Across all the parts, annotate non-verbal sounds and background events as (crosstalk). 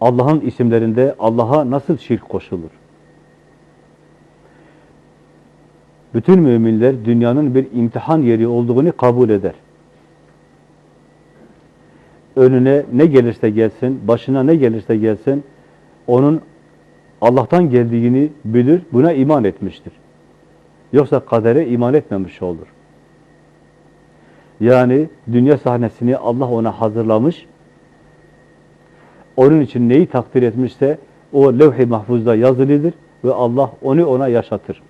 Allah'ın isimlerinde Allah'a nasıl şirk koşulur? Bütün müminler dünyanın bir imtihan yeri olduğunu kabul eder. Önüne ne gelirse gelsin, başına ne gelirse gelsin, onun Allah'tan geldiğini bilir, buna iman etmiştir. Yoksa kadere iman etmemiş olur. Yani dünya sahnesini Allah ona hazırlamış, onun için neyi takdir etmişse o levh-i mahfuzda yazılıdır ve Allah onu ona yaşatır.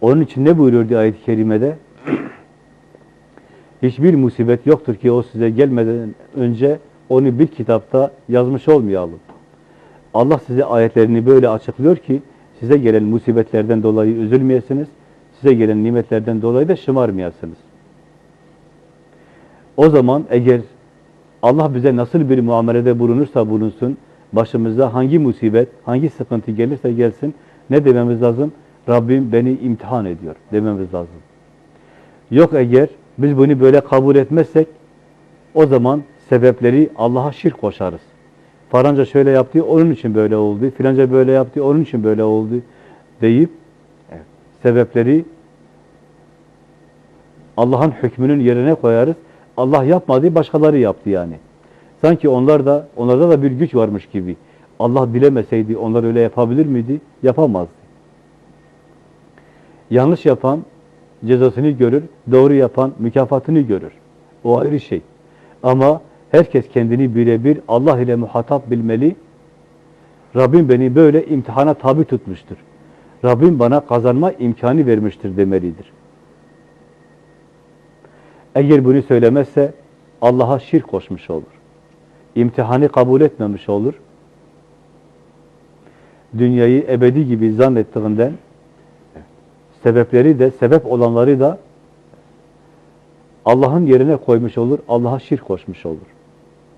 Onun için ne buyuruyor ayet-i kerimede? (clears throat) Hiçbir musibet yoktur ki o size gelmeden önce onu bir kitapta yazmış olmayalım. Allah size ayetlerini böyle açıklıyor ki size gelen musibetlerden dolayı üzülmeyesiniz, size gelen nimetlerden dolayı da şımarmayasınız. O zaman eğer Allah bize nasıl bir muamelede bulunursa bulunsun, başımıza hangi musibet, hangi sıkıntı gelirse gelsin, ne dememiz lazım? Rabbim beni imtihan ediyor dememiz lazım. Yok eğer biz bunu böyle kabul etmezsek, o zaman sebepleri Allah'a şirk koşarız. Faranca şöyle yaptı, onun için böyle oldu. Filanca böyle yaptı, onun için böyle oldu deyip sebepleri Allah'ın hükmünün yerine koyarız. Allah yapmadı, başkaları yaptı yani. Sanki onlar da onlarda da bir güç varmış gibi. Allah dilemeseydi onlar öyle yapabilir miydi? Yapamazdı. Yanlış yapan cezasını görür, doğru yapan mükafatını görür. O ayrı şey. Ama herkes kendini birebir Allah ile muhatap bilmeli. Rabbim beni böyle imtihana tabi tutmuştur. Rabbim bana kazanma imkanı vermiştir demelidir. Eğer bunu söylemezse Allah'a şirk koşmuş olur. İmtihanı kabul etmemiş olur. Dünyayı ebedi gibi zannettiğinden sebepleri de, sebep olanları da Allah'ın yerine koymuş olur, Allah'a şirk koşmuş olur.